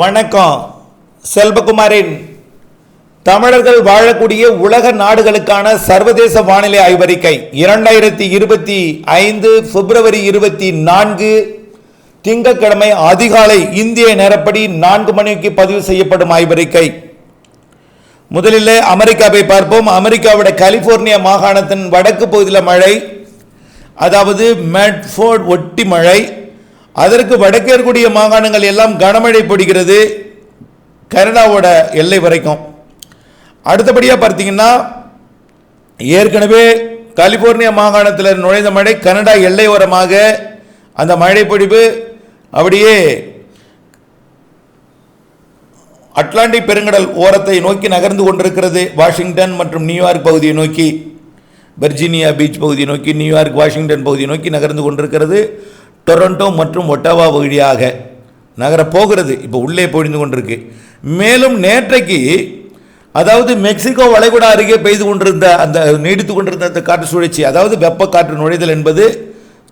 வணக்கம். செல்வகுமாரின் தமிழர்கள் வாழக்கூடிய உலக நாடுகளுக்கான சர்வதேச வானிலை ஆய்வறிக்கை இரண்டாயிரத்தி இருபத்தி ஐந்து பிப்ரவரி இருபத்தி நான்கு திங்கட்கிழமை அதிகாலை இந்திய நேரப்படி நான்கு மணிக்கு பதிவு செய்யப்படும் ஆய்வறிக்கை. முதலில் அமெரிக்காவை பார்ப்போம். அமெரிக்காவோட கலிபோர்னியா மாகாணத்தின் வடக்கு பகுதியில் மழை அதாவது மெட்ஃபோர்ட் ஒட்டி மழை அதற்கு வடக்கேற்குடிய மாகாணங்கள் எல்லாம் கனமழை பொடிக்கிறது கனடாவோட எல்லை வரைக்கும். அடுத்தபடியாக பார்த்தீங்கன்னா ஏற்கனவே கலிபோர்னியா மாகாணத்தில் நுழைந்த மழை கனடா எல்லையோரமாக அந்த மழை அப்படியே அட்லாண்டிக் பெருங்கடல் ஓரத்தை நோக்கி நகர்ந்து கொண்டிருக்கிறது. வாஷிங்டன் மற்றும் நியூயார்க் பகுதியை நோக்கி வெர்ஜீனியா பீச் பகுதியை நோக்கி நியூயார்க் வாஷிங்டன் பகுதியை நோக்கி நகர்ந்து கொண்டிருக்கிறது. டொரண்டோ மற்றும் ஒட்டாவா வழியாக நகர போகிறது. இப்போ உள்ளே பொழிந்து கொண்டிருக்கு. மேலும் நேற்றைக்கு அதாவது மெக்சிகோ வளைகுடா அருகே பெய்து கொண்டிருந்த அந்த நீடித்து கொண்டிருந்த அந்த காற்று சுழற்சி அதாவது வெப்ப காற்று நுழைதல் என்பது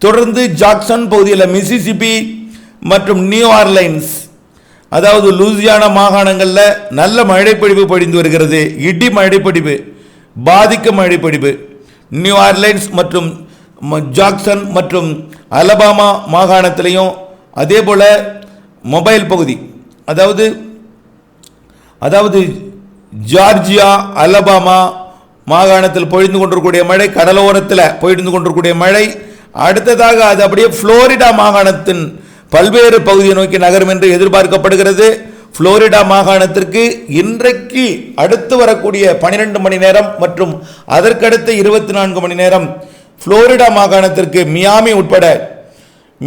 தொடர்ந்து ஜாக்சன் பகுதியில் மிசிசிபி மற்றும் நியூ ஆர்லைன்ஸ் அதாவது லூசியானா மாகாணங்களில் நல்ல மழைப்பொழிவு பொழிந்து வருகிறது. இடி மழைப்பொழிவு பாதிக்கும் மழைப்பொழிவு. நியூ ஆர்லைன்ஸ் மற்றும் ஜாக்சன் மற்றும் அலபாமா மாகாணத்திலையும் அதே போல் மொபைல் பகுதி. அதாவது அதாவது ஜார்ஜியா அலபாமா மாகாணத்தில் பொழிந்து கொண்டிருக்கக்கூடிய மழை கடலோரத்தில் பொழிந்து கொண்டிருக்கக்கூடிய மழை அடுத்ததாக அது அப்படியே ஃப்ளோரிடா மாகாணத்தின் பல்வேறு பகுதியை நோக்கி நகரும் என்று எதிர்பார்க்கப்படுகிறது. புளோரிடா மாகாணத்திற்கு இன்றைக்கு அடுத்து வரக்கூடிய 12 மணி நேரம் மற்றும் அதற்கடுத்த இருபத்தி நான்கு மணி நேரம் புளோரிடா மாகாணத்திற்கு மியாமி உட்பட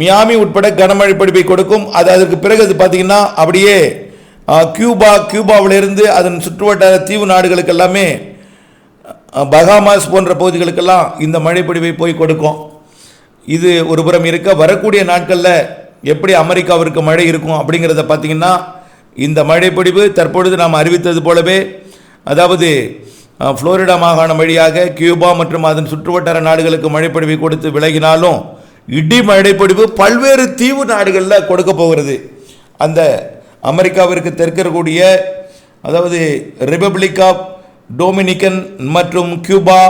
மியாமி உட்பட கனமழை பொழிவை கொடுக்கும். அது அதற்கு பிறகு அது பார்த்தீங்கன்னா அப்படியே கியூபா கியூபாவிலிருந்து அதன் சுற்றுவட்டார தீவு நாடுகளுக்கு எல்லாமே பகாமாஸ் போன்ற பகுதிகளுக்கெல்லாம் இந்த மழைப்பொடிவை போய் கொடுக்கும். இது ஒரு புறம் இருக்க வரக்கூடிய நாட்களில் எப்படி அமெரிக்காவிற்கு மழை இருக்கும் அப்படிங்கிறத பார்த்தீங்கன்னா இந்த மழைப்பொடிவு தற்பொழுது நாம் அறிவித்தது போலவே அதாவது புளோரிடா மாகாணம் வழியாக கியூபா மற்றும் அதன் சுற்றுவட்டார நாடுகளுக்கு மழைப்பொழிவை கொடுத்து விலகினாலும் இடி மழைப்பொழிவு பல்வேறு தீவு நாடுகளில் கொடுக்க போகிறது. அந்த அமெரிக்காவிற்கு தெற்கு இருக்கக்கூடிய அதாவது ரிபப்ளிக் ஆஃப் டொமினிக்கன் மற்றும் கியூபா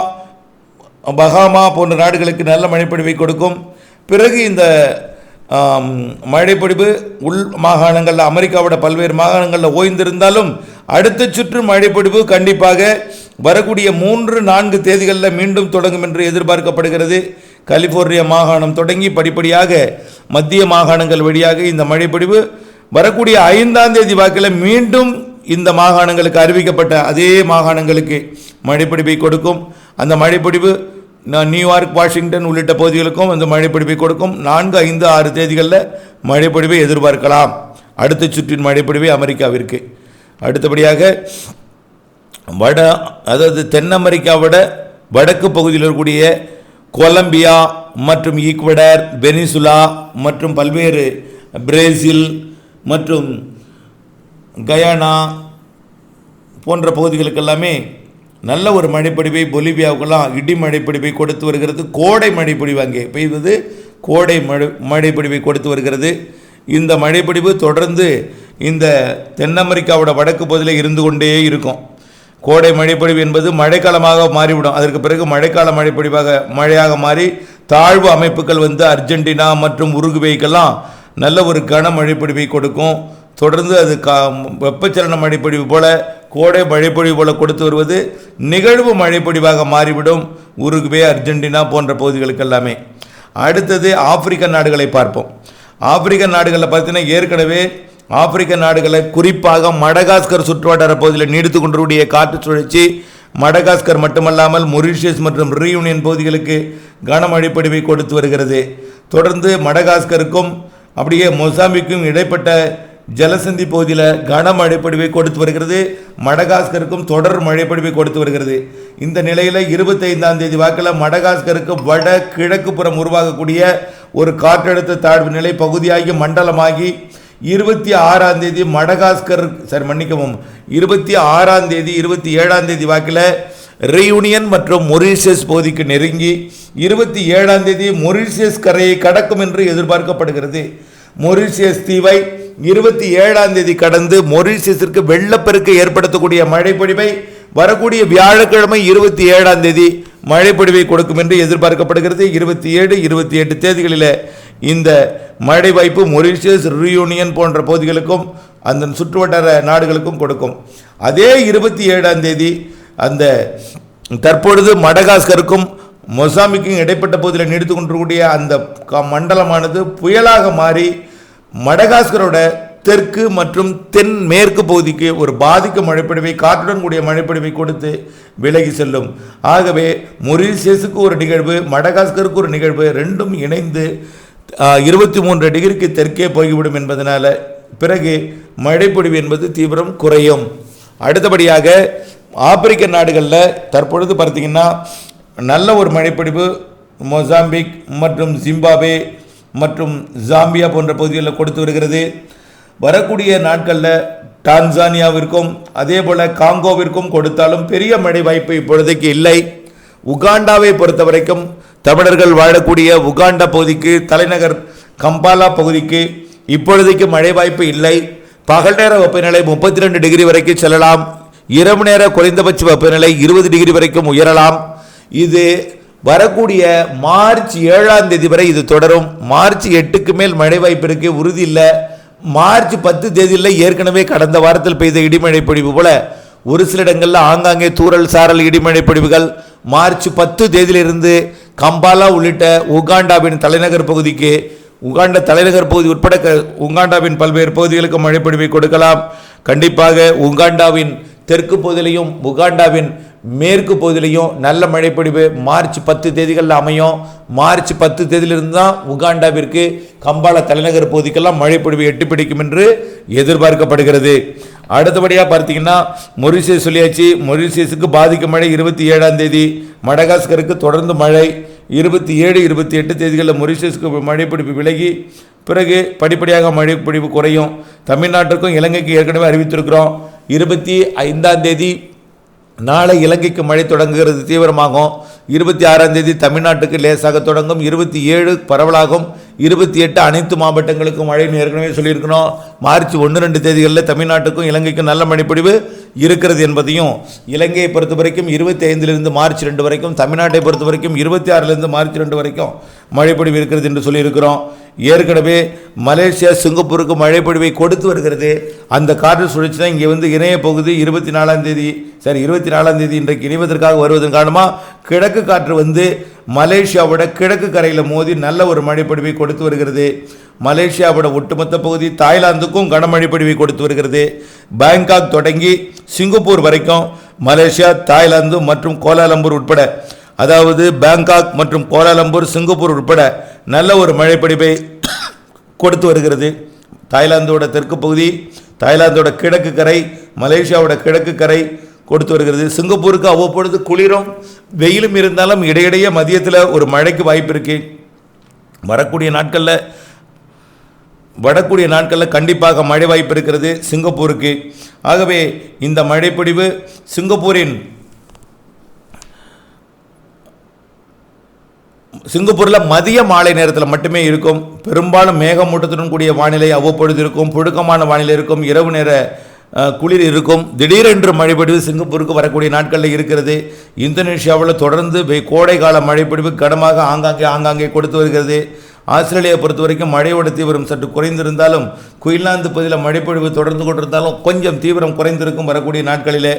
பஹாமா போன்ற நாடுகளுக்கு நல்ல மழைப்பொழிவை கொடுக்கும். பிறகு இந்த மழைப்பொழிவு உள் மாகாணங்களில் அமெரிக்காவோட பல்வேறு மாகாணங்களில் ஓய்ந்திருந்தாலும் அடுத்த சுற்று மழைப்பொழிவு கண்டிப்பாக வரக்கூடிய மூன்று நான்கு தேதிகளில் மீண்டும் தொடங்கும் என்று எதிர்பார்க்கப்படுகிறது. கலிபோர்னியா மாகாணம் தொடங்கி படிப்படியாக மத்திய மாகாணங்கள் வழியாக இந்த மழைப்பொழிவு வரக்கூடிய ஐந்தாம் தேதி வாக்கில் மீண்டும் இந்த மாகாணங்களுக்கு அறிவிக்கப்பட்ட அதே மாகாணங்களுக்கு மழைப்பிடிப்பை கொடுக்கும். அந்த மழைப்பிடிவு நான் நியூயார்க் வாஷிங்டன் உள்ளிட்ட பகுதிகளுக்கும் அந்த மழைப்பிடிப்பை கொடுக்கும். நான்கு ஐந்து ஆறு தேதிகளில் மழைப்பிடிவை எதிர்பார்க்கலாம். அடுத்த சுற்றின் மழைப்பொழிவை அமெரிக்காவிற்கு. அடுத்தபடியாக வட அதாவது தென் அமெரிக்காவோட வடக்கு பகுதியில் இருக்கக்கூடிய கொலம்பியா மற்றும் ஈக்வடர் வெனிசுலா மற்றும் பல்வேறு பிரேசில் மற்றும் கயானா போன்ற பகுதிகளுக்கெல்லாமே நல்ல ஒரு மழைப்பொழிவை பொலிவியாவுக்கெல்லாம் இடி மழைப்பொழிவை கொடுத்து வருகிறது. கோடை மழைப்பொழிவு அங்கே பெய்வது. கோடை மழை மழைப்பொழிவை கொடுத்து வருகிறது. இந்த மழைப்பொழிவு தொடர்ந்து இந்த தென் அமெரிக்காவோட வடக்கு பகுதியில் இருந்து கொண்டே இருக்கும். கோடை மழைப்பொழிவு என்பது மழைக்காலமாக மாறிவிடும். அதற்கு பிறகு மழைக்கால மழைப்பொழிவாக மழையாக மாறி தாழ்வு அமைப்புகள் வந்து அர்ஜென்டினா மற்றும் உருகுவேக்கெல்லாம் நல்ல ஒரு கன மழைப்பொழிவை கொடுக்கும். தொடர்ந்து அது கா வெப்பச்சலன மழைப்பொழிவு போல கோடை மழைப்பொழிவு போல கொடுத்து வருவது நிகழ்வு மழைப்பொழிவாக மாறிவிடும் உருகுவே அர்ஜென்டினா போன்ற பகுதிகளுக்கு எல்லாமே அடுத்தது ஆப்பிரிக்க நாடுகளை பார்ப்போம். ஆப்பிரிக்க நாடுகளில் பார்த்தீங்கன்னா ஏற்கனவே ஆப்பிரிக்க நாடுகளை குறிப்பாக மடகாஸ்கர் சுற்றுவட்டார பகுதியில் நீடித்து கொண்டிருக்கூடிய காற்று சுழற்சி மடகாஸ்கர் மட்டுமல்லாமல் மொரிஷியஸ் மற்றும் ரீயூனியன் பகுதிகளுக்கு கனமழை பொழிவை கொடுத்து வருகிறது. தொடர்ந்து மடகாஸ்கருக்கும் அப்படியே மொசாம்பிக்கும் இடைப்பட்ட ஜலசந்தி பகுதியில் கனமழை பொழிவை கொடுத்து வருகிறது. மடகாஸ்கருக்கும் தொடர் மழைப்பொழிவை கொடுத்து வருகிறது. இந்த நிலையில் இருபத்தைந்தாம் தேதி வாக்கில் மடகாஸ்கருக்கு வட கிழக்கு புறம் உருவாகக்கூடிய ஒரு காற்றழுத்த தாழ்வு நிலை பகுதியாகி மண்டலமாகி இருபத்தி ஆறாம் தேதி மடகாஸ்கர் சார் மன்னிக்கவும் இருபத்தி ஆறாம் தேதி இருபத்தி ஏழாம் தேதி வாக்கில் ரீயூனியன் மற்றும் மொரீஷியஸ் பகுதிக்கு நெருங்கி இருபத்தி ஏழாம் தேதி மொரீஷியஸ் கரையை கடக்கும் என்று எதிர்பார்க்கப்படுகிறது. மொரீஷியஸ் தீவை இருபத்தி ஏழாம் தேதி கடந்து மொரிஷியஸிற்கு வெள்ளப்பெருக்கு ஏற்படுத்தக்கூடிய மழைப்பொழிவை வரக்கூடிய வியாழக்கிழமை இருபத்தி ஏழாம் தேதி மழைப்பொழிவை கொடுக்கும் என்று எதிர்பார்க்கப்படுகிறது. இருபத்தி ஏழு இருபத்தி எட்டு தேதிகளில் இந்த மழை வாய்ப்பு மொரிஷியஸ் ரியூனியன் போன்ற பகுதிகளுக்கும் அந்த சுற்றுவட்டார நாடுகளுக்கும் கொடுக்கும். அதே இருபத்தி ஏழாம் தேதி அந்த தற்பொழுது மடகாஸ்கருக்கும் மொசாமிக்கும் இடைப்பட்ட பகுதியில் நீடித்து கொண்டிருக்கக்கூடிய அந்த க- மண்டலமானது புயலாக மாறி மடகாஸ்கரோட தெற்கு மற்றும் தென் மேற்கு பகுதிக்கு ஒரு பாதிக்கும் மழைப்பொழிவை காற்றுடன் கூடிய மழைப்பொழிவை கொடுத்து விலகி செல்லும். ஆகவே மொரிசியஸுக்கு ஒரு நிகழ்வு மடகாஸ்கருக்கு ஒரு நிகழ்வு ரெண்டும் இணைந்து இருபத்தி மூன்று டிகிரிக்கு தெற்கே போய்விடும் என்பதனால் பிறகு மழைப்பொழிவு என்பது தீவிரம் குறையும். அடுத்தபடியாக ஆப்பிரிக்க நாடுகளில் தற்பொழுது பார்த்திங்கன்னா நல்ல ஒரு மழைப்பொழிவு மொசாம்பிக் மற்றும் ஜிம்பாபே மற்றும் ஜாம்பியா போன்ற பகுதிகளில் கொடுத்து வருகிறது. வரக்கூடிய நாட்களில் டான்சானியாவிற்கும் அதே போல் காங்கோவிற்கும் கொடுத்தாலும் பெரிய மழை வாய்ப்பு இப்பொழுதைக்கு இல்லை. உகாண்டாவை பொறுத்த வரைக்கும் தமிழர்கள் வாழக்கூடிய உகாண்டா பகுதிக்கு தலைநகர் கம்பாலா பகுதிக்கு இப்பொழுதைக்கு மழை வாய்ப்பு இல்லை. பகல் நேர வெப்பநிலை முப்பத்தி ரெண்டு டிகிரி வரைக்கும் செல்லலாம். இரவு நேர குறைந்தபட்ச வெப்பநிலை இருபது டிகிரி வரைக்கும் உயரலாம். இது வரக்கூடிய மார்ச் ஏழாம் தேதி வரை இது தொடரும். மார்ச் எட்டுக்கு மேல் மழை வாய்ப்பிற்கு உறுதி இல்லை. மார்ச் பத்து தேதியில் ஏற்கனவே கடந்த வாரத்தில் பெய்த இடிமழை பொழிவு போல ஒரு சில இடங்களில் ஆங்காங்கே தூறல் சாரல் இடிமழை பொழிவுகள் மார்ச் பத்து தேதியிலிருந்து கம்பாலா உள்ளிட்ட உகாண்டாவின் தலைநகர் பகுதிக்கு உகாண்டா தலைநகர் பகுதி உட்பட உகாண்டாவின் பல்வேறு பகுதிகளுக்கு மழைப்பொழிவை கொடுக்கலாம். கண்டிப்பாக உகாண்டாவின் தெற்கு பகுதியிலையும் உகாண்டாவின் மேற்கு பகுதியிலையும் நல்ல மழைப்பொழிவு மார்ச் பத்து தேதிகளில் அமையும். மார்ச் பத்து தேதியிலிருந்து தான் உகாண்டாவிற்கு கம்பாலா தலைநகர் பகுதிக்கெல்லாம் மழைப்பொழிவு எட்டு பிடிக்கும் என்று எதிர்பார்க்கப்படுகிறது. அடுத்தபடியாக பார்த்தீங்கன்னா மொரிசியஸ் சொல்லியாச்சு. மொரிசியஸுக்கு பாதிக்கும் மழை இருபத்தி ஏழாம் தேதி. மடகாஸ்கருக்கு தொடர்ந்து மழை இருபத்தி ஏழு இருபத்தி எட்டு தேதிகளில் மொரிசியஸுக்கு மழைப்பிடிப்பு விலகி பிறகு படிப்படியாக மழைப்பிடிப்பு குறையும். தமிழ்நாட்டுக்கும் இலங்கைக்கு ஏற்கனவே அறிவித்திருக்கிறோம். இருபத்தி ஐந்தாம் தேதி நாளை இலங்கைக்கு மழை தொடங்குகிறது தீவிரமாகும். இருபத்தி ஆறாம் தேதி தமிழ்நாட்டுக்கு லேசாக தொடங்கும். இருபத்தி ஏழு பரவலாகும். இருபத்தி எட்டு அனைத்து மாவட்டங்களுக்கும் மழைன்னு ஏற்கனவே சொல்லியிருக்கணும். மார்ச் ஒன்று ரெண்டு தேதிகளில் தமிழ்நாட்டுக்கும் இலங்கைக்கும் நல்ல மழைப்பொழிவு இருக்கிறது என்பதையும் இலங்கையை பொறுத்த வரைக்கும் இருபத்தி ஐந்திலிருந்து மார்ச் ரெண்டு வரைக்கும் தமிழ்நாட்டை பொறுத்த வரைக்கும் இருபத்தி ஆறிலிருந்து மார்ச் ரெண்டு வரைக்கும் மழைப்பொழிவு இருக்கிறது என்று சொல்லியிருக்கிறோம். ஏற்கனவே மலேசியா சிங்கப்பூருக்கு மழைப்பொழிவை கொடுத்து வருகிறது. அந்த காற்று சுழற்சி தான் இங்கே வந்து இணைய பகுதி இருபத்தி நாலாம் தேதி சரி இருபத்தி நாலாம் தேதி இன்றைக்கு இணைவதற்காக வருவதன் காரணமாக கிழக்கு காற்று வந்து மலேசியாவோட கிழக்கு கரையில் மோதி நல்ல ஒரு மழைப்பொழிவை கொடுத்து வருகிறது. மலேசியாவோட ஒட்டுமொத்த பகுதி தாய்லாந்துக்கும் கனமழைப்பொழிவை கொடுத்து வருகிறது. பேங்காக் தொடங்கி சிங்கப்பூர் வரைக்கும் மலேசியா தாய்லாந்து மற்றும் கோலாலம்பூர் உட்பட அதாவது பேங்காக் மற்றும் கோலாலம்பூர் சிங்கப்பூர் உட்பட நல்ல ஒரு மழைப்பொழிவை கொடுத்து வருகிறது. தாய்லாந்தோட தெற்கு பகுதி தாய்லாந்தோட கிழக்கு கரை மலேசியாவோட கிழக்கு கரை கொடுத்து வருகிறது. சிங்கப்பூருக்கு அவ்வப்பொழுது குளிரும் வெயிலும் இருந்தாலும் இடையிடையே மதியத்தில் ஒரு மழைக்கு வாய்ப்பு இருக்குது வரக்கூடிய நாட்களில் வரக்கூடிய நாட்களில் கண்டிப்பாக மழை வாய்ப்பு இருக்கிறது சிங்கப்பூருக்கு. ஆகவே இந்த மழைப்பொழிவு சிங்கப்பூரின் சிங்கப்பூரில் மதிய மாலை நேரத்தில் மட்டுமே இருக்கும். பெரும்பாலும் மேகமூட்டத்துடன் கூடிய வானிலை அவ்வப்பொழுது இருக்கும். புழுக்கமான வானிலை இருக்கும். இரவு நேர குளிர் இருக்கும். திடீரென்று மழைப்பொழிவு சிங்கப்பூருக்கு வரக்கூடிய நாட்களில் இருக்கிறது. இந்தோனேஷியாவில் தொடர்ந்து கோடைக்கால கோடை கால மழைப்பொழிவு கனமாக ஆங்காங்கே ஆங்காங்கே கொடுத்து வருகிறது. ஆஸ்திரேலியா பொறுத்த வரைக்கும் மழையோட தீவிரம் சற்று குறைந்திருந்தாலும் குயின்லாந்து பகுதியில் மழைப்பொழிவு தொடர்ந்து கொண்டிருந்தாலும் கொஞ்சம் தீவிரம் குறைந்திருக்கும் வரக்கூடிய நாட்களிலே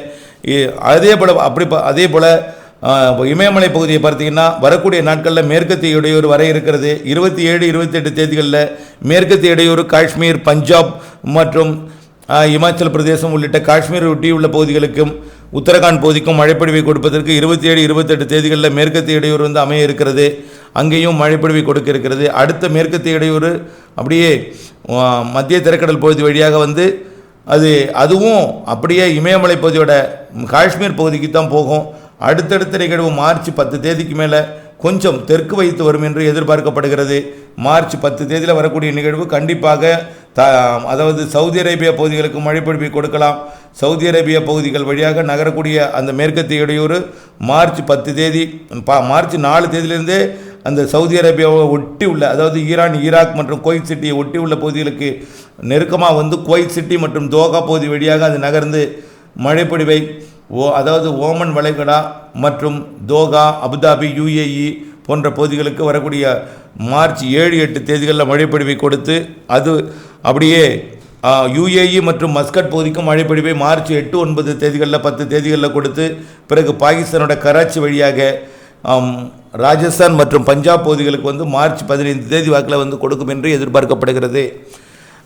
அதே போல் அப்படி அதே போல் இமயமலை பகுதியை பார்த்தீங்கன்னா வரக்கூடிய நாட்களில் மேற்கத்திய இடையூறு வர இருக்கிறது. இருபத்தி ஏழு இருபத்தெட்டு தேதிகளில் மேற்கத்திய இடையூறு காஷ்மீர் பஞ்சாப் மற்றும் இமாச்சல பிரதேசம் உள்ளிட்ட காஷ்மீர் ஒட்டியுள்ள பகுதிகளுக்கும் உத்தரகாண்ட் பகுதிக்கும் மழைப்பொழிவை கொடுப்பதற்கு இருபத்தி ஏழு இருபத்தெட்டு தேதிகளில் மேற்கத்திய இடையூறு வந்து அமைய இருக்கிறது. அங்கேயும் மழைப்பொழிவை கொடுக்க இருக்கிறது. அடுத்த மேற்கத்திய இடையூறு அப்படியே மத்திய திரைக்கடல் பகுதி வழியாக வந்து அது அதுவும் அப்படியே இமயமலை பகுதியோட காஷ்மீர் பகுதிக்கு தான் போகும். அடுத்தடுத்த நிகழ்வு மார்ச் பத்து தேதிக்கு மேலே கொஞ்சம் தெற்கு வைத்து வரும் என்று எதிர்பார்க்கப்படுகிறது. மார்ச் பத்து தேதியில் வரக்கூடிய நிகழ்வு கண்டிப்பாக த அதாவது சவுதி அரேபியா பகுதிகளுக்கு மழைப்பொழிவை கொடுக்கலாம். சவுதி அரேபியா பகுதிகள் வழியாக நகரக்கூடிய அந்த மேற்கத்திய இடையூறு மார்ச் பத்து தேதி பா மார்ச் நாலு தேதியிலிருந்தே அந்த சவுதி அரேபியாவை ஒட்டி உள்ள அதாவது ஈரான் ஈராக் மற்றும் குவைத் சிட்டியை ஒட்டி உள்ள பகுதிகளுக்கு நெருக்கமாக வந்து குவைத் சிட்டி மற்றும் தோகா பகுதி வழியாக அது நகர்ந்து மழைப்பொழிவை ஓ அதாவது ஓமன் வளைகுடா மற்றும் தோகா அபுதாபி யுஏஇ போன்ற பகுதிகளுக்கு வரக்கூடிய மார்ச் ஏழு எட்டு தேதிகளில் மழைப்பொழிவை கொடுத்து அது அப்படியே யுஏஇ மற்றும் மஸ்கட் பகுதிக்கும் மழைப்பொழிவை மார்ச் எட்டு ஒன்பது தேதிகளில் பத்து தேதிகளில் கொடுத்து பிறகு பாகிஸ்தானோட கராச்சி வழியாக ராஜஸ்தான் மற்றும் பஞ்சாப் பகுதிகளுக்கு வந்து மார்ச் பதினைந்து தேதி வாக்கில் வந்து கொடுக்கும் என்று எதிர்பார்க்கப்படுகிறது.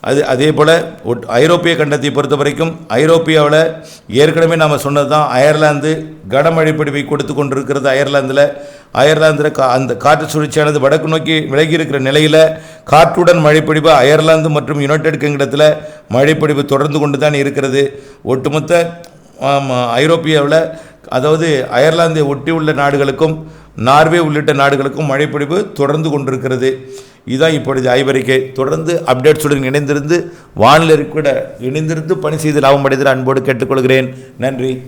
அது அதே போல் ஒட் ஐரோப்பிய கண்டத்தை பொறுத்த வரைக்கும் ஐரோப்பியாவில் ஏற்கனவே நாம் சொன்னது தான் அயர்லாந்து கனமழை பொழிவை கொடுத்து கொண்டிருக்கிறது அயர்லாந்தில். அயர்லாந்தில் கா அந்த காற்று சுழற்சியானது வடக்கு நோக்கி விலகி இருக்கிற நிலையில் காற்றுடன் மழைப்பிடிவு அயர்லாந்து மற்றும் யுனைடெட் கிங்டத்தில் மழைப்பிடிவு தொடர்ந்து கொண்டு தான் இருக்கிறது. ஒட்டுமொத்த ஐரோப்பியாவில் அதாவது அயர்லாந்தை ஒட்டியுள்ள நாடுகளுக்கும் நார்வே உள்ளிட்ட நாடுகளுக்கும் மழைப்பிடிவு தொடர்ந்து கொண்டிருக்கிறது. இதுதான் இப்பொழுது ஆய்வறிக்கை தொடர்ந்து அப்டேட்ஸுடன் இணைந்திருந்து வானிலை கூட இணைந்திருந்து பணி செய்து லாபம் அடைந்த அன்போடு கேட்டுக்கொள்கிறேன். நன்றி.